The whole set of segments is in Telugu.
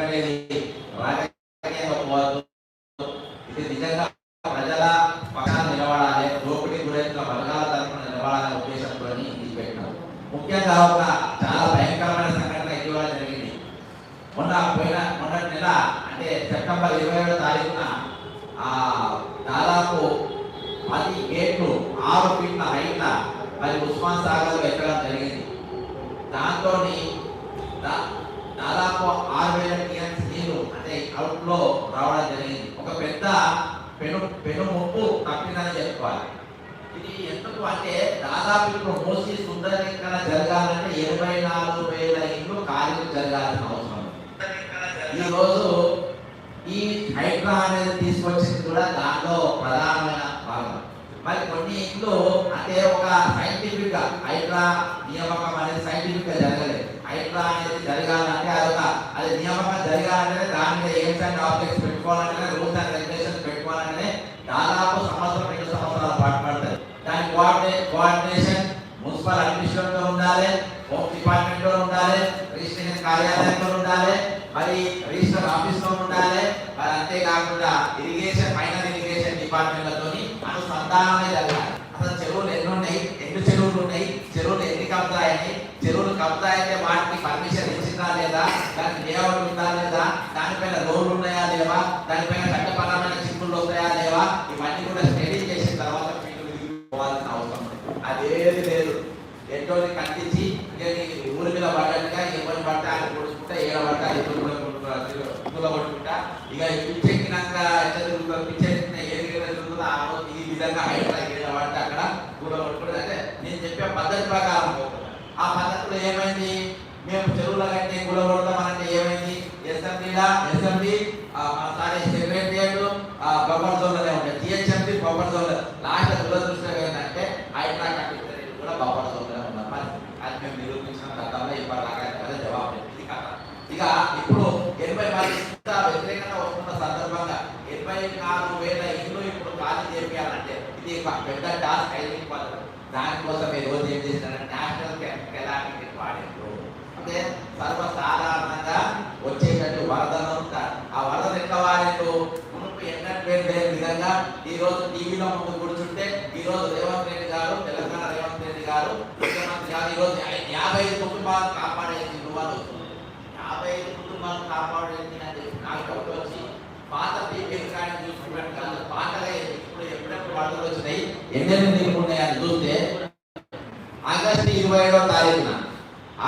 ఎందుకంటే ఇది రాజకీయంగా పోవద్దు ఇది నిజంగా ప్రజల పక్షాన నిలబడాలి దోపిడీ గురైన వర్గాల తరఫున నిలబడాలనే ఉద్దేశంతో ఇది పెట్టినాం ముఖ్యంగా ఒక చాలా భయంకరమైన సంఘటన ఇటీవల జరిగింది మొన్న పోయిన మొన్నటి నెల అంటే సెప్టెంబర్ ఇరవై ఏడో తారీఖున ఆ దాదాపు పది గేట్లు ఆరు ఫీట్ల హైట్ల మరి ఉస్మాన్ సాగర్ ఎక్కడం జరిగింది దాంతో దాదాపు ఆరు వేల టీఎంసీ నీళ్ళు అంటే అవుట్లో రావడం జరిగింది ఒక పెద్ద పెను పెను ముప్పు తప్పిందని చెప్పుకోవాలి ఇది ఎందుకు అంటే దాదాపు ఇప్పుడు మోసి సుందరీకరణ జరగాలంటే ఇరవై నాలుగు వేల ఇల్లు ఖాళీ జరగాల్సిన అవసరం ఉంది. ఈ రోజు ఈ హైడ్రా అనేది తీసుకొచ్చింది కూడా దాంట్లో ప్రధానమైన భాగం మరి కొన్ని ఇంట్లో అంటే ఒక సైంటిఫిక్గా హైడ్రా నియామకం అనేది సైంటిఫిక్గా జరగలేదు హైడ్రా అనేది జరగాలంటే అదొక అది నియామకం జరగాలంటే దాని మీద ఎయిమ్స్ అండ్ ఆబ్జెక్ట్స్ పెట్టుకోవాలంటే రూల్స్ అండ్ రెగ్యులేషన్స్ పెట్టుకోవాలంటే దాదాపు సంవత్సరం రెండు సంవత్సరాల పాటు పడుతుంది దాని కోఆర్డినే కోఆర్డినేషన్ మున్సిపల్ అడ్మినిస్ట్రేషన్లో ఉండాలి హోమ్ డిపార్ట్మెంట్లో ఉండాలి రిజిస్ట్రేషన్ కార్యాలయంలో ఉండాలి మరి రిజిస్టర్ ఆఫీస్లో ఉండాలి మరి అంతేకాకుండా ఇరిగేషన్ మైనర్ ఇరిగేషన్ డిపార్ట్మెంట్లతోని అనుసంధానమే జరగాలి అసలు చెరువులు ఎన్ని ఉన్నాయి ఎన్ని చెరువులు ఉన్నాయి చెరువులు ఎన్ని చెరువులు కబ్జా అయితే వాటికి పర్మిషన్ ఇచ్చిందా లేదా దానికి లేఅవుట్ ఉందా లేదా దానిపైన రోడ్లు ఉన్నాయా లేవా దానిపైన చట్టపరమైన చిక్కులు వస్తాయా లేవా ఇవన్నీ కూడా స్టడీ చేసిన తర్వాత మీకు పోవాల్సిన అవసరం అదేది లేదు ఎటోని కట్టించి ఊరి మీద పడ్డట్టుగా ఎవరు పడితే ఆయన కొడుకుంటా ఏడ పడితే అది తుల కొట్టుకుంటా ఇక ఈ పిచ్చెక్కినాక ఎట్లా తిరుగుతారు పిచ్చెక్కిన ఏది తిరుగుతుందో ఆ ఈ విధంగా హైదరాబాద్ ఏడ పడితే అక్కడ తుల కొట్టుకుంటే అంటే నేను చెప్పే పద్ధతి ప్రకారం ఆ పద్ధతిలో ఏమైంది? మేము చెరువుల కంటే కుల కొడతామనంటే ఏమైంది? ఎస్ఎండీలా ఎస్ఎండి మన సారీ సెక్రటరియట్ బఫర్ జోన్లోనే ఉంటాయి జిహెచ్ఎండి బఫర్ జోన్ లాస్ట్ దురదృష్టం ఏంటంటే హైడ్రా కట్టిస్తారు కూడా బఫర్ జోన్లోనే ఉన్నారు మరి అది మేము నిరూపించిన గతంలో ఇప్పటిదాకా కదా జవాబు లేదు. ఇది కథ ఇక ఇప్పుడు ఎనభై మంది ఇంత వ్యతిరేకత వస్తున్న సందర్భంగా ఎనభై నాలుగు వేల ఇల్లు ఇప్పుడు ఖాళీ చేయాలంటే ఇది ఒక పెద్ద టాస్క్ అయింది పద్ధతి దానికోసం ఈ రోజు ఏం చేసినారంటే నేషనల్ కెలామిటీ వాడారు అంటే సర్వసాధారణంగా వచ్చేటట్టు వరదలు ఉంటారు ఆ వరదలు ఎట్లా వాడారు మునుపు ఎన్నట్టు లేని విధంగా ఈ రోజు టీవీలో ముందు కూర్చుంటే ఈ రోజు రేవంత్ రెడ్డి గారు తెలంగాణ రేవంత్ రెడ్డి గారు ముఖ్యమంత్రి గారు ఈ రోజు యాభై ఐదు కుటుంబాలు కాపాడేసి వాళ్ళు యాభై ఐదు కుటుంబాలు కాపాడేసి అని చెప్పి నాకు డౌట్ వచ్చి పాత పీపీఎల్ కానీ చూసుకున్నట్టు కాదు పాతగా ఇప్పుడు ఎప్పుడెప్పుడు వరదలు వచ్చినాయి. ఎన్నెన్ని నీళ్ళు ఉన్నాయని చూస్తే ఆగస్టు ఇరవై ఏడవ తారీఖున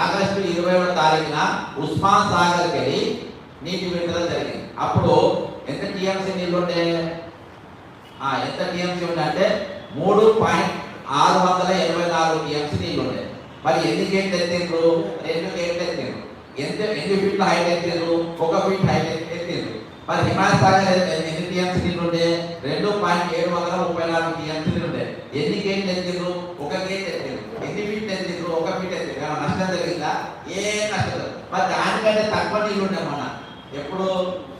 ఆగస్టు ఇరవై ఏడవ తారీఖున ఉస్మాన్ సాగర్కి వెళ్ళి నీటి విడుదల జరిగింది. అప్పుడు ఎంత టీఎంసీ నీళ్ళు ఉండే? ఎంత టీఎంసీ ఉండే అంటే మూడు పాయింట్ ఆరు వందల ఎనభై నాలుగు టీఎంసీ నీళ్ళు ఉండే. మరి ఎన్ని గేట్లు ఎత్తిండ్రు? రెండు గేట్లు ఎత్తిండ్రు. ఎంత ఎన్ని ఫీట్లు హైట్ ఎత్తిండ్రు? ఒక ఫీట్ హైట్ ఎత్తిండ్రు? మరి హిమాలయ సాగర్ ఎన్ని- టీఎంసీలు ఉండే? రెండు పాయింట్ ఏడు వందల ముప్పై నాలుగు టీఎంసీలు ఉండే. ఎన్ని గేట్లు ఎత్తిండ్రు? ఒక గేట్ ఎత్తిండ్రు. ఎన్ని ఫీట్లు ఎత్తిండ్రు? ఒక ఫీట్ ఎత్తిండ్రు. నష్టం జరిగిందా? ఏ నష్టం మరి దానికంటే తక్కువ నీళ్ళు ఉండే మన ఎప్పుడు?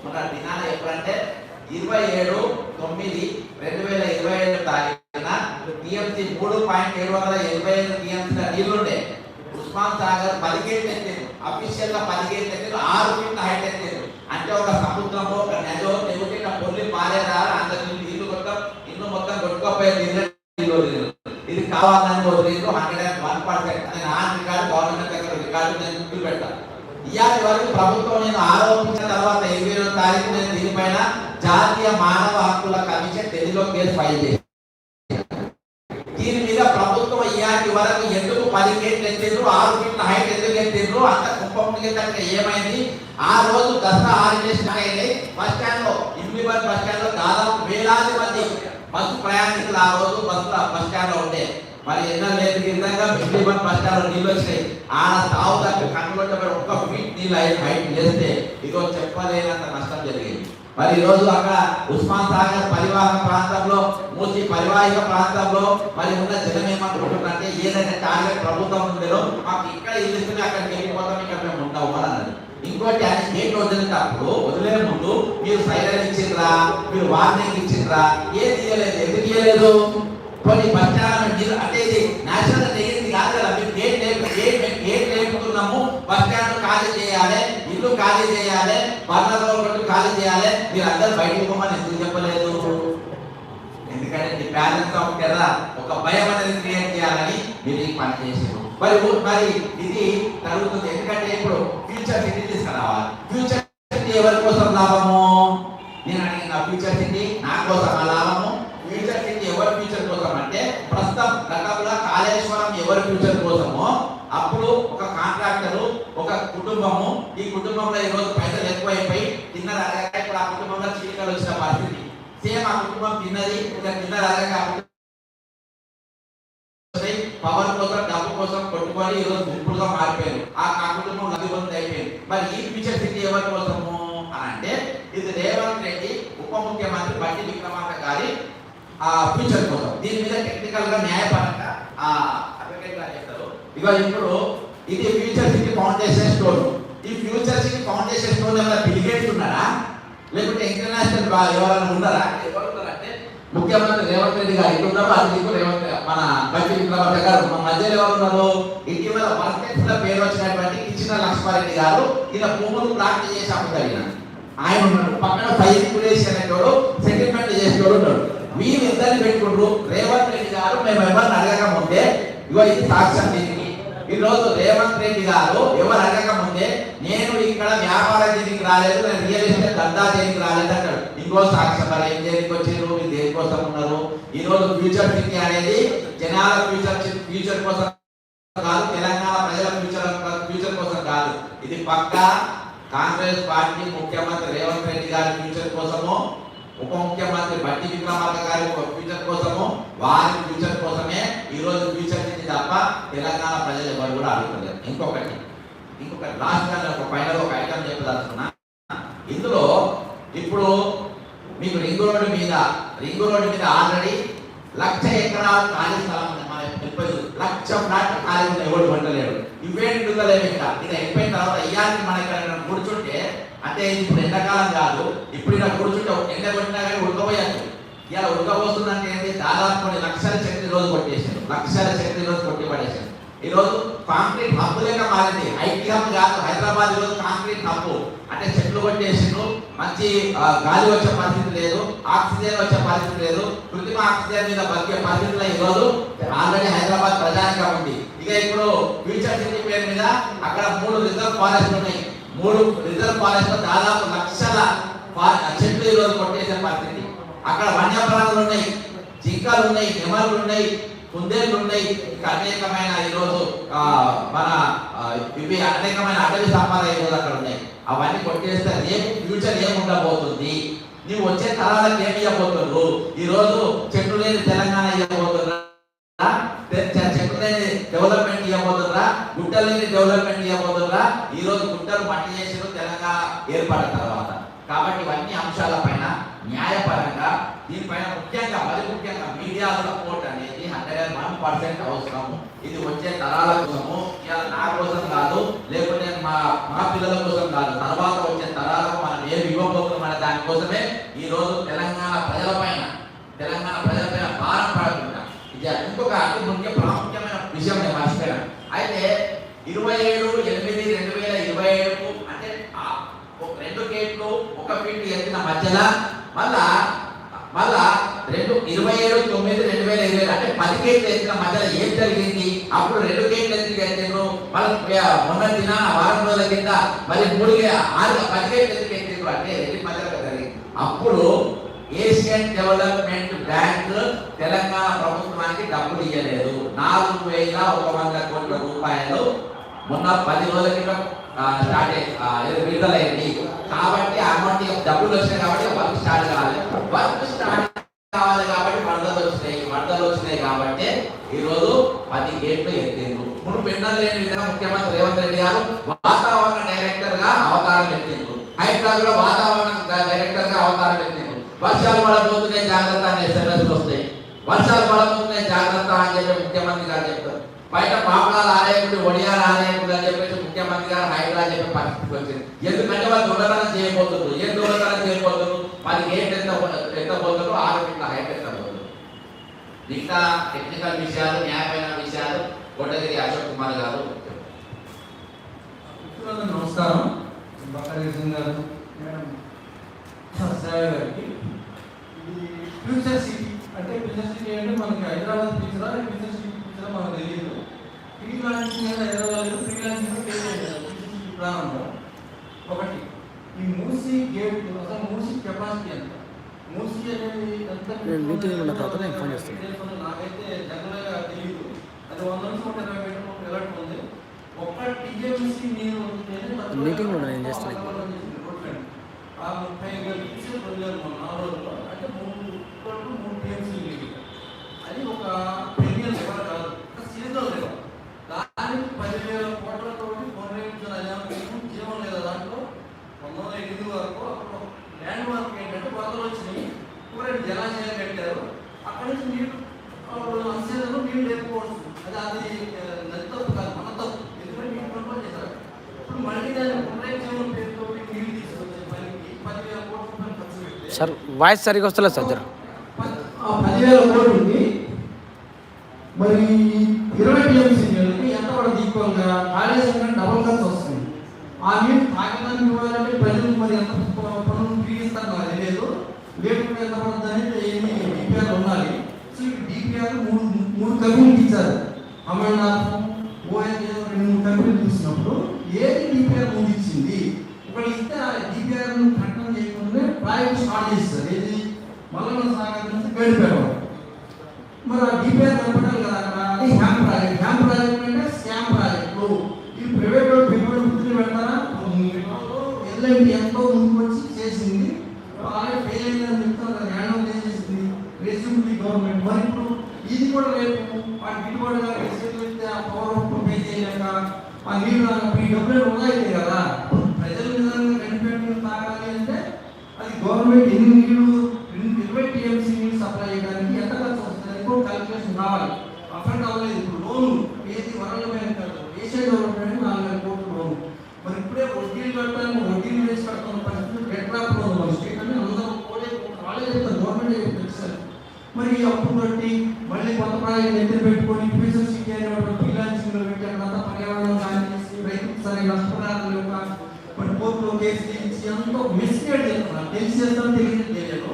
మన దినాలు ఎప్పుడంటే ఇరవై ఏడు తొమ్మిది రెండు వేల ఇరవై ఏడు తారీఖున టీఎంసీ మూడు పాయింట్ ఏడు వందల ఇరవై ఐదు టీఎంసీ నీళ్ళుండే ఉస్మాన్ సాగర్ పది గేట్లు ఎత్తారు అఫీషియల్గా పది గేట్లు ఎత్తారు ఆరు ఫీట్ల హైట్ ఎత్తారు అంటే ఒక సముద్రము ఒక నదో లేకపోతే నా పొల్లి పారేదా? అందరి నీళ్ళు మొత్తం ఇల్లు మొత్తం కొట్టుకోపోయే నీళ్ళు ఇది కావాలని వదిలేదు హండ్రెడ్ అండ్ వన్ పర్సెంట్ నేను ఆ రికార్డు గవర్నమెంట్ దగ్గర రికార్డు నేను గుర్తు పెడతాను ఇవాళ వరకు ప్రభుత్వం నేను ఆరోపించిన తర్వాత ఇరవై ఏడో తారీఖు నేను దీనిపైన జాతీయ మానవ హక్కుల కమిషన్ ఢిల్లీలో కేసు ఫైల్ చేసి దీని మీద ప్రభుత్వం ఇయాటి వరకు ఎందుకు పది గేట్లు ఎత్తిండ్రు ఆరు ఫీట్ల హైట్ ఎందుకు ఎత్తిండ్రు అంత కుంభం కనుక ఏమైంది ఆ రోజు దసరా హాలిడేస్ అయింది. బస్ స్టాండ్లో ఇమ్మిబల్ బస్ స్టాండ్లో దాదాపు వేలాది మంది బస్సు ప్రయాణికులు ఆ రోజు బస్సు బస్ స్టాండ్లో ఉండే. మరి ఎన్నో లేదు విధంగా ఇమ్మిబల్ బస్ స్టాండ్లో నీళ్ళు వచ్చినాయి. ఆ తావు దగ్గర కన్నుకుంటే ఒక్క ఫీట్ నీళ్ళు హైట్ చేస్తే ఇదో చెప్పలేనంత నష్టం జరిగింది. మరి ఈ రోజు అక్కడ ఉస్మాన్ సాగర్ పరివాహక ప్రాంతంలో మూసి పరివాహిక ప్రాంతంలో మరి ఉన్న జనం ఏమనుకుంటున్నారంటే ఏదైతే టార్గెట్ ప్రభుత్వం ఉందో మాకు ఇక్కడ ఇల్లు అక్కడికి వెళ్ళిపోతాం ఇక్కడ మేము ఉంటాము అని అన్నది. ఇంకోటి ఆయన గేట్ వదిలినప్పుడు వదిలే ముందు మీరు సైలెంట్ ఇచ్చిండ్రా మీరు వార్నింగ్ ఇచ్చిండ్రా ఏది ఇయ్యలేదు ఎందుకు ఇయ్యలేదు కొన్ని బస్టాండ్ నీళ్ళు అంటే ఇది నేషనల్ నెగిరింది కాదు కదా మీరు గేట్ లేపు గేట్ గేట్ లేపుతున్నాము బస్ స్టాండ్ ఖాళీ చేయాలి ఇల్లు ఖాళీ చేయాలి పార్లర్లో కొట్టు ఖాళీ చేయాలి మీరు అందరు బయటకు పోమని ఎందుకు చెప్పలేదు? ఎందుకంటే మీ బ్యాలెన్స్ ఆఫ్ కదా ఒక భయం అనేది క్రియేట్ చేయాలని మీరు ఈ పని చేసారు మరి మరి ఇది జరుగుతుంది. ఎందుకంటే ఇప్పుడు ఫ్యూచర్ సిటీ తీసుకురావాలి. ఫ్యూచర్ సిటీ ఎవరి కోసం లాభము? నేను అడిగిన ఫ్యూచర్ సిటీ నా కోసం లాభము? ఫ్యూచర్ సిటీ ఎవరి ఫ్యూచర్ కోసం అంటే ప్రస్తుతం గతంలో కాళేశ్వరం ఎవరి ఫ్యూచర్ కోసమో అప్పుడు ఒక కాంట్రాక్టరు ఒక కుటుంబము ఈ కుటుంబంలో ఈరోజు పైసలు ఎక్కువైపోయి తిన్నది అరగక ఇప్పుడు ఆ కుటుంబంలో చీలికలు వచ్చిన పరిస్థితి. సేమ్ ఆ కుటుంబం తిన్నది ఇక తిన్నది అరగక పవర్ కోసం డబ్బు కోసం కొట్టుకొని ఈ రోజు గుంపులుగా మారిపోయారు. ఆ ఆ కుటుంబం లబ్ధిపొంది అయిపోయింది. మరి ఈ ఫ్యూచర్ సిటీ ఎవరి కోసము అని అంటే ఇది రేవంత్ రెడ్డి ఉప ముఖ్యమంత్రి బండి విక్రమార్క గారి ఆ ఫ్యూచర్ కోసం. దీని మీద టెక్నికల్గా న్యాయపరంగా ఆ చెప్తారు ఇక ఇప్పుడు ఇది ఫ్యూచర్ సిటీ ఫౌండేషన్ స్టోన్ ఈ ఫ్యూచర్ సిటీ ఫౌండేషన్ స్టోన్ ఏమైనా బిల్గేట్స్ ఉన్నారా లేకుంటే ఇంటర్నేషనల్ ఎవరైనా ఉన్నారా? ఎవరు ముఖ్యమంత్రి రేవంత్ రెడ్డి గారు ఇటు ఉన్నారు అది దిక్కు రేవంత్ మన బట్టి విక్రమార్క గారు మన మధ్యలో ఎవరు ఉన్నారు ఇటీవల వర్కెట్స్లో పేరు వచ్చినటువంటి కిచ్చిన లక్ష్మారెడ్డి గారు ఇలా భూములు ప్రాప్తి చేసి అమ్ముతారు ఆయన ఉన్నాడు. పక్కన ఫైల్ కురేష్ అనేటోడు సెటిల్మెంట్ చేసేటోడు ఉన్నాడు. మీరు ఇద్దరిని పెట్టుకుంటారు రేవంత్ రెడ్డి గారు మేము ఎవరిని అడగకముందే ఇగో ఇది సాక్ష్యం దీనికి. ఈరోజు రేవంత్ రెడ్డి గారు ఎవరు అడగకముందే నేను ఇక్కడ వ్యాపార దీనికి రాలేదు నేను రియల్ ఎస్టేట్ దందా దీనికి రాలేదు అంటాడు ఇంకో సాక్ష్యం ఏం చేయడానికి వచ్చారు? మీరు దేనికోసం ఉన్నారు? ఈ రోజు ఫ్యూచర్ థింకింగ్ అనేది జనాల ఫ్యూచర్ ఫ్యూచర్ కోసం కాదు తెలంగాణ ప్రజల ఫ్యూచర్ ఫ్యూచర్ కోసం కాదు. ఇది పక్కా కాంగ్రెస్ పార్టీ ముఖ్యమంత్రి రేవంత్ రెడ్డి గారి ఫ్యూచర్ కోసము ఉప ముఖ్యమంత్రి బట్టి విక్రమార్క గారి ఒక ఫ్యూచర్ కోసము వారి ఫ్యూచర్ కోసమే ఈ రోజు ఫ్యూచర్ నుంచి తప్ప తెలంగాణ ప్రజలు ఎవరు కూడా అడుగుతలేదు ఇంకొకటి ఇంకొకటి లాస్ట్ ఒక ఫైనల్ ఒక ఐటమ్ చెప్పదలుచుకున్నా. ఇందులో ఇప్పుడు మీకు రింగ్ రోడ్డు మీద రింగ్ రోడ్డు మీద ఆల్రెడీ లక్ష ఎకరాలు ఖాళీ స్థలం ఉంది. మన లక్ష ఫ్లాట్ ఖాళీ ఉంది ఎవడు వంటలేడు ఇవేంటి నిండుదలేము ఇక్కడ ఇది అయిపోయిన తర్వాత అయ్యానికి మన ఇక్కడ కూర్చుంటే అంటే ఇప్పుడు ఎండాకాలం కాదు. ఇప్పుడు ఇలా కూర్చుంటే ఎండ కొట్టినా కానీ ఉడకపోయాను. ఇలా ఉడకపోతుందంటే ఏంటి? దాదాపు కొన్ని లక్షల శక్తి రోజు కొట్టేసారు లక్షల శక్తి రోజు కొట్టి పడేసారు ఈరోజు కాంక్రీట్ హబ్బులేక మారింది. ఐక్యం కాదు. హైదరాబాద్ ఈరోజు కాంక్రీట్ హబ్బు. అంటే చెట్లు కొట్టేసిండ్రు. మంచి గాలి వచ్చే పరిస్థితి లేదు ఆక్సిజన్ వచ్చే పరిస్థితి లేదు కృత్రిమ ఆక్సిజన్ మీద బతికే పరిస్థితుల్లో ఈరోజు ఆల్రెడీ హైదరాబాద్ ప్రజానిగా ఉంది. ఇక ఇప్పుడు ఫ్యూచర్ సిటీ పేరు మీద అక్కడ మూడు రిజర్వ్ ఫారెస్ట్ ఉన్నాయి. మూడు రిజర్వ్ ఫారెస్ట్లో దాదాపు లక్షల చెట్లు ఈరోజు రోజు కొట్టేసే పరిస్థితి. అక్కడ వన్యప్రాణులు ఉన్నాయి జింకలు ఉన్నాయి నెమలు ఉన్నాయి కుందేళ్ళు ఉన్నాయి. ఇంకా అనేకమైన ఈరోజు మన ఇవి అనేకమైన అటవీ సంపాదన ఈరోజు అక్కడ ఉన్నాయి. అవన్నీ కొట్టేస్తే రేపు ఫ్యూచర్ ఏముండబోతుంది? నీవు వచ్చే తరాలకు ఏమి ఇవ్వబోతున్నారు ఈ రోజు చెట్లు లేని తెలంగాణ ఇవ్వబోతున్నా చెట్లు లేని డెవలప్మెంట్ ఇవ్వబోతున్నా గుట్టలు లేని డెవలప్మెంట్ ఇవ్వబోతున్నా ఈ రోజు గుట్టలు మట్టి చేసిన తెలంగాణ ఏర్పడిన తర్వాత. కాబట్టి ఇవన్నీ అంశాలపైన దీనిపైన ముఖ్యంగా మరి ముఖ్యంగా మీడియా సపోర్ట్ అనేది హండ్రెడ్ వన్ పర్సెంట్ అవసరము ఇది వచ్చే తరాల కోసము నా కోసం కాదు లేకుంటే మా మా పిల్లల కోసం కాదు తర్వాత వచ్చే తరాలకు మనం ఏమి ఇవ్వబోతున్నాం అనే దానికోసమే ఈ రోజు తెలంగాణ ప్రజలపైన తెలంగాణ ప్రజలపైన భారం పడకుండా ఇది ఇంకొక అతి ముఖ్య ప్రాముఖ్యమైన విషయం నేను మర్చిపోయాను. అయితే ఇరవై ఏడు ఎనిమిది రెండు వేల ఇరవై ఏడుకు అంటే రెండు గేట్లు ఒక ఫీట్ ఎత్తిన మధ్యలో మళ్ళా మళ్ళా రెండు ఇరవై ఏడు తొమ్మిది రెండు వేల ఇరవై అంటే పది కేట్లు ఎత్తిన మధ్యలో ఏం జరిగింది? అప్పుడు రెండు కేట్లు ఎత్తి ఎత్తిండ్రు మళ్ళీ మొన్న దిన వారం రోజుల కింద మరి మూడు ఆరు పది కేట్లు ఎత్తి ఎత్తిండ్రు అంటే రెండు మధ్యలో జరిగింది. అప్పుడు ఏషియన్ డెవలప్మెంట్ బ్యాంక్ తెలంగాణ ప్రభుత్వానికి డబ్బులు ఇవ్వలేదు నాలుగు వేల ఒక వంద కోట్ల రూపాయలు మొన్న పది రోజుల క్రితం ఆ, స్టార్ట్ విడుదలైంది. కాబట్టి అమౌంట్ డబ్బులు వచ్చినాయి కాబట్టి వర్క్ స్టార్ట్ కావాలి. వర్క్ స్టార్ట్ కావాలి కాబట్టి వరదలు వచ్చినాయి. వరదలు వచ్చినాయి కాబట్టి ఈ రోజు పది గేట్లు ఎత్తిండ్రు ఇప్పుడు పెండలు లేని విధంగా ముఖ్యమంత్రి రేవంత్ రెడ్డి గారు వాతావరణ డైరెక్టర్గా అవతారం ఎత్తిండ్రు హైదరాబాద్లో వాతావరణ డైరెక్టర్గా అవతారం ఎత్తిండ్రు వర్షాలు పడబోతున్నాయి జాగ్రత్త అనే ఎస్ఎంఎస్ వస్తాయి. వర్షాలు పడబోతున్నాయి జాగ్రత్త అని చెప్పి ముఖ్యమంత్రి గారు చెప్తారు బయట పాపడాల ఆలయకుడు ఒడియా ఆలయకుడు అని చెప్పేసి ముఖ్యమంత్రి గారు హైదరాబాద్ చెప్పే పరిస్థితి వచ్చింది. ఎందుకంటే వాళ్ళు దొంగతనం చేయబోతున్నారు. ఏం దొంగతనం చేయబోతున్నారు? వాళ్ళకి గేట్ ఎంత ఎంత ఎత్తబోతున్నారు ఆరు గంటల హైట్ ఎంత ఎత్తబోతున్నారు మిగతా టెక్నికల్ విషయాలు న్యాయమైన విషయాలు కొట్టగిరి అశోక్ కుమార్ గారు నమస్కారం. బక్కరేషన్ గారు. మేడం సాయి గారికి. ఇది ఫ్యూచర్ సిటీ. అంటే ఫ్యూచర్ సిటీ అంటే మనకి హైదరాబాద్ ఫ్యూచరా ఫ్యూచర్ సిటీ ఫ్యూచరా మనకు తెలియదు. ఫ్రీలాన్సింగ్ అనేది హైదరాబాద్ లేదు ఫ్రీలాన్సింగ్ ప్రారంభం ఒకటి ఈ మూసీ గేట్ అసలు మూసీ కెపాసిటీ ఎంత? మూసీ అనేది ఎంత నేను మీటింగ్లో ఉన్న తర్వాత నేను ఫోన్ చేస్తాను. చేస్తాను. నాకైతే జనరల్గా తెలియదు. అది వంద నుంచి నూట ఇరవై మీటర్లు ఎలాంటి ఉంది. ఒక్క టీఎంసీ నేను చేస్తాను. రోడ్డు ఆ ముప్పై వేల మన నాలుగు రోజుల్లో అంటే మూడు మూడు టీఎంసీ అది ఒక పెరియల్ లెవెల్ కాదు ఒక సీజనల్ లెవెల్ దానికి పదివేల కోట్లతో కొనరించిన జీవం లేదా దాంట్లో పంతొమ్మిది వందల ఎనిమిది వరకు అప్పుడు ల్యాండ్ మార్క్ ఏంటంటే వరదలు వచ్చినాయి. ఊరేడు జలాశయాలు కట్టారు. అక్కడ నుంచి నీళ్ళు అన్సీజన్లో నీళ్ళు లేకపోవచ్చు అది అది నది తప్పు కాదు మన తప్పు. ఎందుకంటే నీళ్ళు కంట్రోల్ చేశారు. ఇప్పుడు మళ్ళీ దాన్ని పునరుజ్జీవనం పేరుతో నీళ్ళు తీసుకొచ్చే పనికి పదివేల కోట్ల రూపాయలు ఖర్చు పెడితే. సార్ వాయిస్ సరిగా వస్తలేదు సార్ పదివేల కోట్లకి మరి ఇరవై టీఎంసీ నీళ్ళకి ఎంత పడుతుంది ఈక్వల్గా కాళేశ్వరం డబల్ ఖర్చు వస్తుంది? ఆ నీళ్ళు తాగడానికి ఇవ్వాలంటే ప్రజలు మరి ఎంత ప- పనులు పీడిస్తారు నాకు తెలియదు లేకుంటే ఎంత పడుతుంది అనేది ఏమి డిపిఆర్ ఉండాలి సో ఈ డిపిఆర్ మూడు మూడు కంపెనీలు ఇచ్చారు అమర్నాథ్ ఓఎన్ రెండు మూడు కంపెనీలు చూసినప్పుడు ఏది డిపిఆర్ ముందు ఇచ్చింది ఒకటి ఇస్తే డిపిఆర్ ప్రకటన చేయకుండా ప్రాజెక్ట్ స్టార్ట్ చేస్తారు. ఏది? మల్లన్న సాగర్ నుంచి గడిపారు మరి ఆ డిపిఆర్ కనపడాలి కదా అక్కడ అది హ్యామ్ ప్రాజెక్ట్ హ్యామ్ ప్రాజెక్ట్ అంటే స్కామ్ ప్రాజెక్టు ఈ ప్రైవేట్ వాళ్ళు పెట్టుబడి వృత్తిని పెడతారా ఎల్ఐటి ఎంతో ముందుకు వచ్చి చేసింది అలాగే ఫెయిల్ అయిందని చెప్తాను కదా హ్యాండ్ చేసేసింది రెస్యూమ్లీ గవర్నమెంట్ మరి ఇప్పుడు ఇది కూడా రేపు వాటి గిట్టుబాటుగా రిసీవ్ ఇస్తే ఆ పవర్ పే చేయలేక ఆ నీళ్ళు రాక ఈ డబ్బులు ఉన్నాయి కదా ప్రజల విధంగా కనిపెట్టి తాగాలి అంటే అది గవర్నమెంట్ ఎన్ని నీళ్ళు ఇరవై టీఎంసీ నీళ్ళు సప్లై చేయడానికి ఎంత ఖర్చు వస్తుంది? అని కూడా క్యాలిక్యులేషన్ కావాలి అఫెండ్ అవ్వలేదు ఇప్పుడు లోన్ ఏది వరల్డ్ బ్యాంక్ కాదు ఏషియా డెవలప్మెంట్ నాలుగు వేల కోట్లు లోన్ మరి ఇప్పుడే వడ్డీలు కట్టాలని వడ్డీలు వేసి కడుతున్న పరిస్థితి డెట్ డ్రాప్లో మన స్టేట్ అని అందరూ కూడా వాళ్ళే చెప్తారు. గవర్నమెంట్ చెప్తారు సార్. మరి ఈ అప్పు కట్టి మళ్ళీ కొత్త ప్రాజెక్ట్ ఎదురు పెట్టుకొని ఫ్యూచర్ సిటీ అనేటువంటి ఫ్రీలాన్సింగ్లో పెట్టి అక్కడ పర్యావరణం కానీ చేసి రైతులకు సరే నష్టపరాలు లేక మరి కోర్టులో కేసు చేయించి అంతా మిస్గైడ్ చేస్తున్నారు తెలిసి చేస్తాను తెలియదు తెలియదు.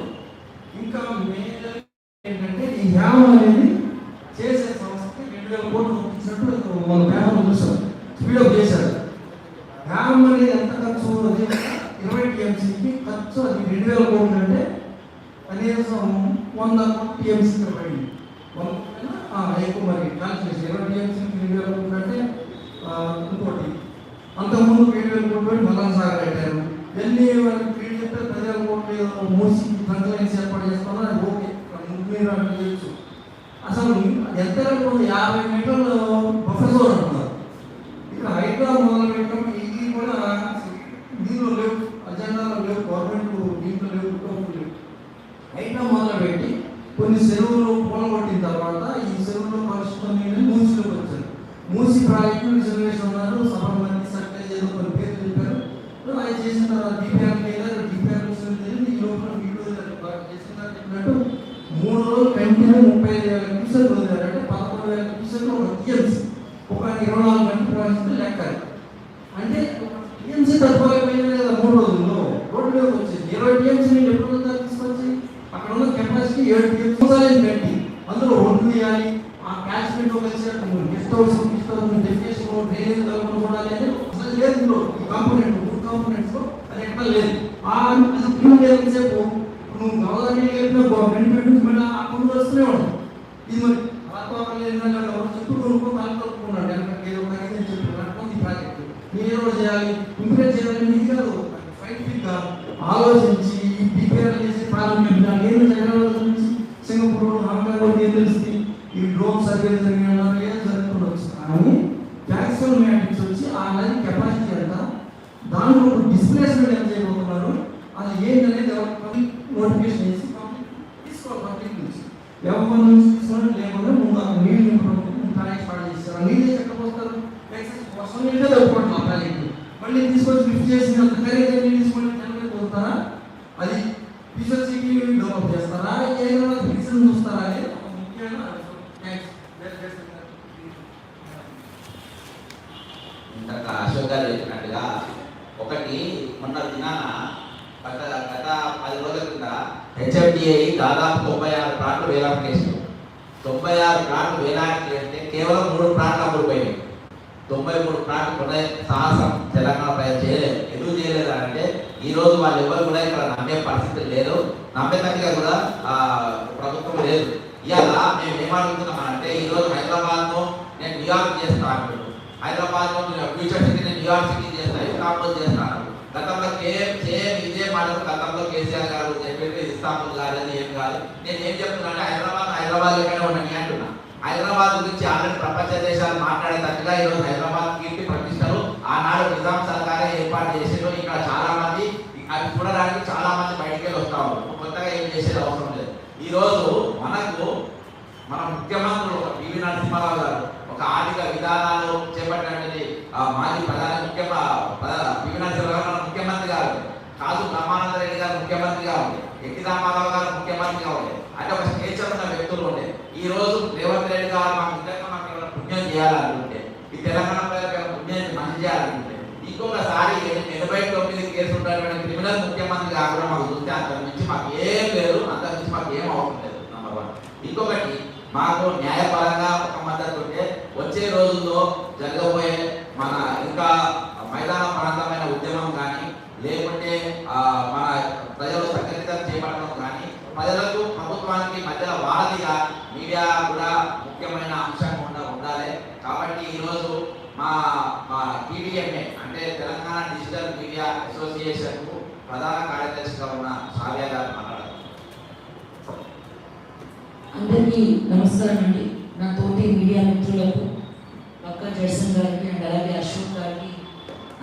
ఇంకా మేజర్ ఏంటంటే ఈ హ్యామ్ అనేది చేసే సంస్థకి రెండు వేల కోట్లు పంపించినట్టు మన పేపర్ చూసాం స్పీడప్ చేశారు. హ్యామ్ అనేది ఎంత ఖర్చు అది ఇరవై టీఎంసీకి ఖర్చు అది రెండు వేల కోట్లు అంటే కనీసం వంద టీఎంసీకి పడింది. ఎక్కువ మరి క్యాల్కులేషన్ ఇరవై టీఎంసీకి రెండు వేల కోట్లు అంటే ఇంకోటి. అంతకుముందు ఏడు వేల కోట్లు పెట్టి మల్లన్న సాగర్ కట్టారు. ఎన్ని వాళ్ళకి ఫీల్డ్ చెప్తే మూసి ట్రంక్లైన్స్ ఏర్పాటు చేస్తామో అది ఓకే. మీరు అట్లా చేయొచ్చు. అసలు ఎంత ఉంది యాభై మీటర్లు బఫర్ అంటున్నారు ఇక్కడ హైదరాబాద్ మొదలు పెట్టడం ఇది కూడా దీనిలో లేవు. అజెండాలో లేవు. గవర్నమెంట్ దీంట్లో లేవు. కుటుంబం లేవు. హైదరాబాద్ మొదలు పెట్టి కొన్ని చెరువులు పొలగొట్టిన తర్వాత ఈ చెరువులో కలుసుకున్న నీళ్ళు మూసిలోకి వచ్చారు. మూసి ప్రాజెక్టు రిజర్వేషన్ ఉన్నారు. సఫలం మంది సర్వే ఏదో కొన్ని పేర్లు చెప్పారు అది చేసిన తర్వాత డిపిఆర్ లేదా డిపిఆర్ తెలియదు ఈ లోపల వీడియో చేసిన తర్వాత చెప్పినట్టు మూడు రోజులు కంటిన్యూ ముప్పై ఐదు వేల క్యూసెక్లు వదిలారు అంటే పదకొండు వేల క్యూసెక్లు ఒక టీఎంసీ ఒక ఇరవై నాలుగు గంటల ప్రాజెక్టు లెక్క అంటే టీఎంసీ తక్కువైపోయింది కదా మూడు రోజుల్లో రోడ్డు మీద వచ్చేది ఇరవై టీఎంసీ నీళ్ళు ఎప్పుడు వస్తారు తీసుకొచ్చి అక్కడ ఉన్న కెపాసిటీ ఏడు టీఎంసీ పెట్టి అందులో రోడ్డు వేయాలి ఆ క్యాచ్మెంట్ కలిసి guest house guest house definition drainage కలుపుకొని చూడాలి అంటే అసలు లేదు ఇందులో ఈ కాంపోనెంట్ మూడు కాంపోనెంట్స్ అది ఎక్కడ లేదు ఆ అది క్లీన్ చేసేపు నువ్వు గవర్నమెంట్ చెప్పిన గవర్నమెంట్ నుంచి మళ్ళీ ఆ ముందు వస్తూనే ఉంటాం ఇది మరి వాతావరణం ఏంటంటే ఎవరు చుట్టూ కొనుక్కో కాలు కలుపుకున్నాడు వెనక ఏదో ఒకటి నేను చెప్పిన ఈ ప్రాజెక్ట్ చేయాలి ఏదో చేయాలి మీకు కాదు సైంటిఫిక్గా ఆలోచించి ఈ ప్రిపేర్ చేసి ప్రారంభించాలి. ఏమి జరగాలి నుంచి సింగపూర్ హాంకాంగ్ ఏం తెలుస్తుంది? ఈ డ్రోన్ సర్వే గారు చెప్పినట్టుగా ఒకటి మొన్న దినాన గత గత పది రోజుల కింద హెచ్ఎండిఐ దాదాపు తొంభై ఆరు ప్లాట్లు వేలాకు చేసింది. తొంభై ఆరు ప్లాట్లు వేలాకు చేస్తే కేవలం మూడు ప్లాట్లు అమ్ముడిపోయాయి తొంభై మూడు ప్లాట్లు కొనే సాహసం తెలంగాణ ప్రజలు చేయలేదు. ఎందుకు చేయలేదు అంటే ఈ రోజు వాళ్ళు ఎవరు కూడా ఇక్కడ నమ్మే పరిస్థితి లేదు. నమ్మేటట్టుగా కూడా ప్రభుత్వం లేదు. ఇలా మేము ఏమనుకుంటున్నామంటే ఈ రోజు హైదరాబాద్ను నేను న్యూయార్క్ చేస్తాను హైదరాబాద్లో future city New York city చేస్తాను ఇస్తాంబుల్ చేస్తాను గతంలో కేఎం సేమ్ ఇదే మాటలు గతంలో కేసీఆర్ గారు చెప్పేది ఇస్తాంబుల్ కాదని ఏం కాదు. నేను ఏం చెప్తున్నాను హైదరాబాద్ హైదరాబాద్ లెక్కనే ఉండని అంటున్నా. హైదరాబాద్ గురించి ఆల్రెడీ ప్రపంచ దేశాలు మాట్లాడేటట్టుగా ఈరోజు హైదరాబాద్ కీర్తి ప్రతిష్టలు ఆనాడు నిజాం సర్కారే ఏర్పాటు చేసిండ్రు. ఇక్కడ చాలా మంది అవి చూడడానికి చాలా మంది బయటికి వస్తా ఉన్నారు. కొత్తగా ఏం చేసేది అవసరం లేదు. ఈరోజు మనకు మన ముఖ్యమంత్రులు పివి నరసింహారావు గారు ఒక ఆర్థిక విధానాలు చేపట్టినటువంటి మాజీ ప్రధాన ముఖ్య పివి గారు ముఖ్యమంత్రి గారు. కాదు బ్రహ్మానంద రెడ్డి గారు ముఖ్యమంత్రి గారు ఎన్టీ రామారావు గారు ముఖ్యమంత్రి గారు అంటే ఒక స్వేచ్ఛ ఉన్న వ్యక్తులు ఉండే. ఈ రోజు రేవంత్ రెడ్డి గారు మాకు నిజంగా మాకు ఏమైనా పుణ్యం చేయాలనుకుంటే ఈ తెలంగాణ ప్రజలకు పుణ్యాన్ని మంచి చేయాలనుకుంటే ఇంకొకసారి ఎనభై తొమ్మిది కేసు ఉన్నటువంటి క్రిమినల్ ముఖ్యమంత్రి కాకుండా మాకు చూస్తే అంతకు మించి మాకు ఏం లేదు అంతకు మించి మాకు ఏం అవసరం లేదు నెంబర్ వన్ ఇంకొకటి మాకు న్యాయపరంగా ఒక మద్దతు ఉంటే వచ్చే రోజుల్లో జరగబోయే మన ఇంకా మైదాన ప్రాంతమైన ఉద్యమం కానీ లేకుంటే ఆ, మన ప్రజలు సంఘటితం చేపట్టడం కానీ ప్రజలకు ప్రభుత్వానికి మధ్యలో వారధిగా మీడియా కూడా ముఖ్యమైన అంశంగా ఉండ ఉండాలి కాబట్టి ఈరోజు మా మా టీడీఎంఏ అంటే తెలంగాణ డిజిటల్ మీడియా అసోసియేషన్కు ప్రధాన కార్యదర్శిగా ఉన్న సావ్య గారు మాట్లాడారు అందరికీ నమస్కారం అండి నా తోటి మీడియా మిత్రులకు పక్క జడ్సన్ గారికి అండ్ అలాగే అశోక్ గారికి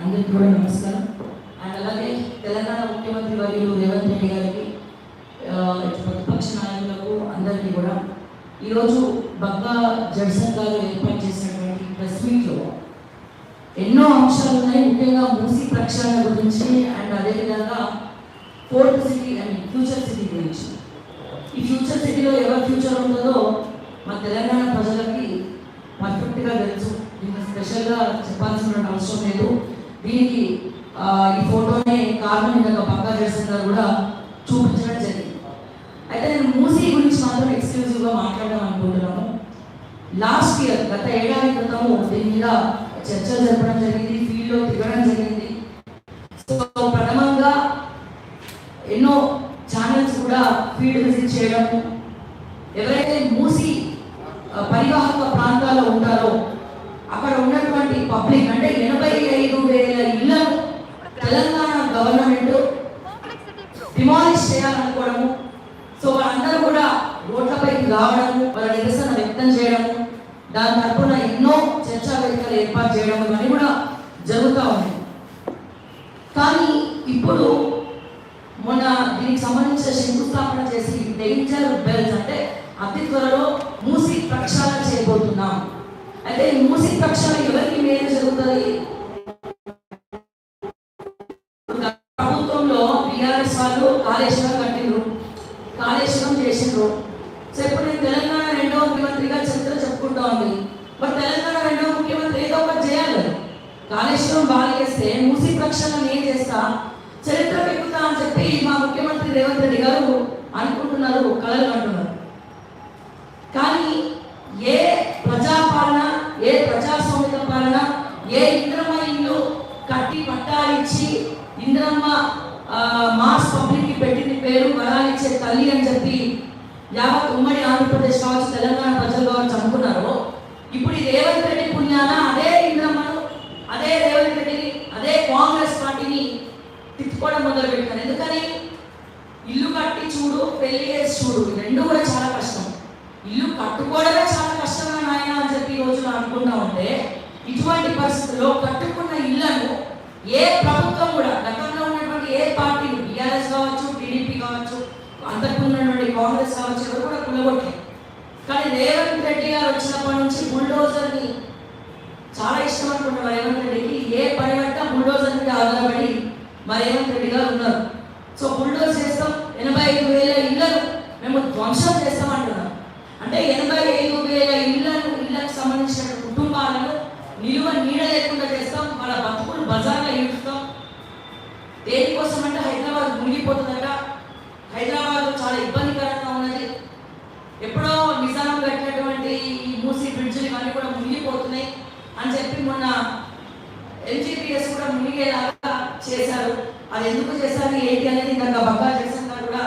అందరికీ కూడా నమస్కారం. అండ్ అలాగే తెలంగాణ ముఖ్యమంత్రి వర్యులు రేవంత్ రెడ్డి గారికి ప్రతిపక్ష నాయకులకు అందరికీ కూడా ఈరోజు బక్కా జడ్సన్ గారు ఏర్పాటు చేసినటువంటి ప్రెస్ మీట్లో ఎన్నో అంశాలు ఉన్నాయి. ముఖ్యంగా మూసీ ప్రక్షాళన గురించి అండ్ అదేవిధంగా fourth city and future city గురించి. ఈ ఫ్యూచర్ సిటీలో ఎవరి ఫ్యూచర్ ఉంటుందో మా తెలంగాణ ప్రజలకి పర్ఫెక్ట్గా తెలుసు. దీన్ని స్పెషల్గా చెప్పాల్సిన అవసరం లేదు. దీనికి ఈ ఫోటోనే కారణం ఇందాక పక్కా చేసిందా కూడా చూపించడం జరిగింది. అయితే నేను మూసీ గురించి మాత్రం ఎక్స్క్లూజివ్గా మాట్లాడడం అనుకుంటున్నాము లాస్ట్ ఇయర్ గత ఏడాది క్రితము దీని మీద చర్చలు జరపడం జరిగింది ఫీల్డ్లో తిరగడం జరిగింది సో ప్రథమంగా ఎన్నో ఛానల్స్ కూడా ఫీల్డ్ విజిట్ చేయడము ఎవరైతే మూసి ఆ, పరివాహక ప్రాంతాల్లో ఉంటారో అక్కడ ఉన్నటువంటి పబ్లిక్ అంటే ఎనభై ఐదు వేల ఇళ్ళను తెలంగాణ గవర్నమెంట్ డిమాలిష్ చేయాలనుకోవడము సో వాళ్ళందరూ కూడా రోడ్లపైకి రావడము వాళ్ళ నిరసన వ్యక్తం చేయడము దాని తరపున ఎన్నో చర్చా వేదికలు ఏర్పాటు చేయడం ఇవన్నీ కూడా జరుగుతూ ఉన్నాయి కానీ ఇప్పుడు మొన్న దీనికి సంబంధించిన శంకుస్థాపన చేసి డేంజర్ బెల్స్ అంటే అతి త్వరలో మూసి ప్రక్షాళన చేయబోతున్నాం అయితే ఈ మొదలు పెట్టాను ఎందుకని? ఇల్లు కట్టి చూడు పెళ్ళి చేసి చూడు. రెండు కూడా చాలా కష్టం. ఇల్లు కట్టుకోవడమే చాలా కష్టమైన నాయన అని చెప్పి ఈ రోజున అనుకుంటా ఉంటే ఇటువంటి పరిస్థితుల్లో కట్టుకున్న ఇళ్ళను ఏ ప్రభుత్వం కూడా గతంలో ఉన్నటువంటి ఏ పార్టీలు బీఆర్ఎస్ కావచ్చు టీడీపీ కావచ్చు అంతకుముందు ఉన్నటువంటి కాంగ్రెస్ కావచ్చు ఎవరు కూడా కులగొట్టలేదు కానీ రేవంత్ రెడ్డి గారు వచ్చినప్పటి నుంచి బుల్డోజర్ని చాలా ఇష్టం అనుకుంటున్నారు. రేవంత్ రెడ్డికి ఏ పని పట్టినా బుల్డోజర్ మీద ఆధారపడి మరేమో రేవంత్ రెడ్డి గారు ఉన్నారు సో బుల్డోర్ చేస్తాం ఎనభై ఐదు వేల ఇళ్ళను మేము ధ్వంసం చేస్తామంటున్నాం అంటే ఎనభై ఐదు వేల ఇళ్ళను ఇళ్ళకు సంబంధించిన కుటుంబాలను నిలువ నీడ లేకుండా చేస్తాం వాళ్ళ బతుకులు బజార్లో ఇస్తాం దేనికోసం అంటే హైదరాబాద్ మునిగిపోతుందట. హైదరాబాద్ చాలా ఇబ్బందికరంగా ఉన్నది. ఎప్పుడో నిజాం కట్టినటువంటి ఈ మూసీ బ్రిడ్జ్లు ఇవన్నీ కూడా మునిగిపోతున్నాయి అని చెప్పి మొన్న ఎంజీ అది ఎందుకు చేశారు ఏంటి అనేది ఇంకా బక్కా జగన్ కూడా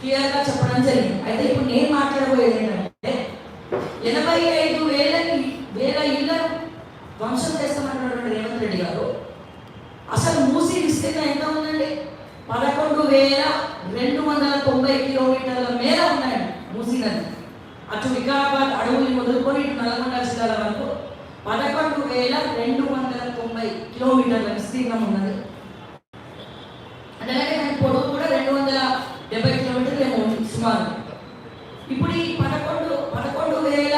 క్లియర్గా చెప్పడం జరిగింది. అయితే ఇప్పుడు నేను మాట్లాడబోయేది ఏంటంటే ఎనభై ఐదు వేలని వేల ఇళ్ళను ధ్వంసం చేస్తామన్నటువంటి రేవంత్ రెడ్డి గారు అసలు మూసి విస్తీర్ణం ఎంత ఉందండి? పదకొండు వేల రెండు వందల తొంభై కిలోమీటర్ల మేర ఉన్నాయండి మూసీ నది అటు వికారాబాద్ అడవులు మొదలుకొని ఇటు నల్గొండ జిల్లాల వరకు పదకొండు వేల రెండు వందల వందల కిలోమీటర్ల విస్తీర్ణం ఉన్నది. అంటే అలాగే దాని పొడవు కూడా రెండు వందల డెబ్బై కిలోమీటర్లు ఏమో సుమారు. ఇప్పుడు ఈ పదకొండు పదకొండు వేల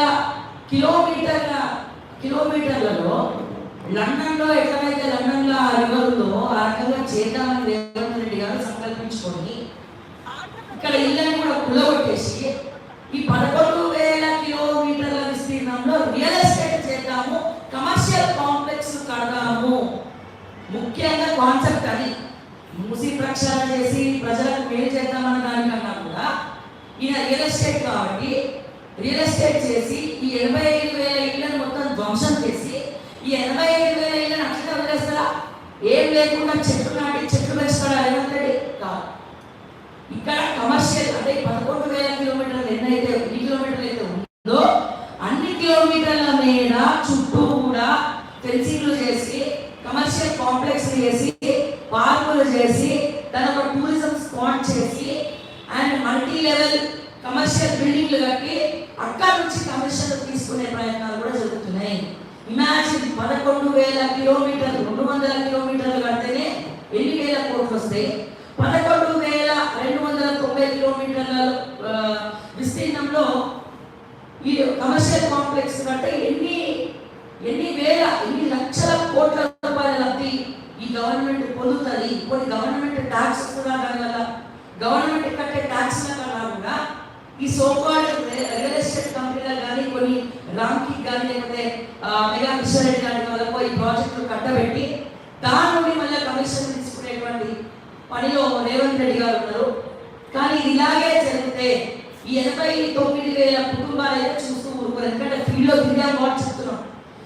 కిలోమీటర్ల కిలోమీటర్లలో లండన్లో ఎక్కడైతే లండన్లో ఆ రివర్లో ఆ రకంగా చేద్దామని రేవంత్ రెడ్డి గారు సంకల్పించుకొని ఇక్కడ ఇళ్ళని కూడా కుల్లగొట్టేసి ఈ పదకొండు వేల కిలోమీటర్ల విస్తీర్ణంలో రియల్ ఎస్టేట్ చేద్దాము కమర్షియల్ కాంప్లెక్స్ కడదాము ముఖ్యంగా కాన్సెప్ట్ అది. మూసి ప్రక్షాళన చేసి ప్రజలకు మేలు చేద్దామన్న దానికన్నా కూడా ఈయన రియల్ ఎస్టేట్ కాబట్టి రియల్ ఎస్టేట్ చేసి ఈ ఎనభై ఐదు వేల ఇళ్ళను మొత్తం ధ్వంసం చేసి ఈ ఎనభై ఐదు వేల ఇళ్ళను అట్లా వదిలేస్తారా? ఏం లేకుండా చెట్లు నాటి చెట్లు పెంచుతాడా రేవంత్ రెడ్డి? కాదు. ఇక్కడ కమర్షియల్ అంటే పదకొండు వేల కిలోమీటర్లు ఎన్నైతే ఎన్ని కిలోమీటర్లు అయితే ఉందో అన్ని కిలోమీటర్ల మీద చుట్టూ కమర్షియల్ కాంప్లెక్స్ చేసి పార్కులు చేసి దాని ఒక టూరిజం స్పాట్ చేసి అండ్ మల్టీ లెవెల్ కమర్షియల్ బిల్డింగ్లు కట్టి అక్కడ నుంచి కమర్షియల్ తీసుకునే ప్రయత్నాలు కూడా జరుగుతున్నాయి. ఇమాజిన్ పదకొండు వేల కిలోమీటర్లు రెండు వందల కిలోమీటర్లు కడితేనే ఎన్ని వేల కోట్లు వస్తాయి? పదకొండు వేల రెండు వందల తొంభై కిలోమీటర్ల విస్తీర్ణంలో ఈ కమర్షియల్ కాంప్లెక్స్ కంటే ఎన్ని ఎన్ని వేల ఎన్ని లక్షల కోట్ల ఈ గవర్నమెంట్ పొందుతుంది కొన్ని గవర్నమెంట్ ట్యాక్స్ కూడా దానివల్ల గవర్నమెంట్ కట్టే ట్యాక్స్ కన్నా కూడా ఈ సోకాల్ రియల్ ఎస్టేట్ కంపెనీలకు కానీ కొన్ని రామ్కి కానీ లేకపోతే మెగా కిషోరెడ్డి గారి వాళ్ళకు ఈ ప్రాజెక్టులు కట్టబెట్టి దాని నుండి మళ్ళీ కమిషన్ తీసుకునేటువంటి పనిలో రేవంత్ రెడ్డి గారు ఉన్నారు. కానీ ఇలాగే జరిగితే ఈ ఎనభై తొమ్మిది వేల కుటుంబాలు అయితే చూస్తూ ఊరుకోరు. ఎందుకంటే ఫీల్డ్లో తిరిగా వాట్సాప్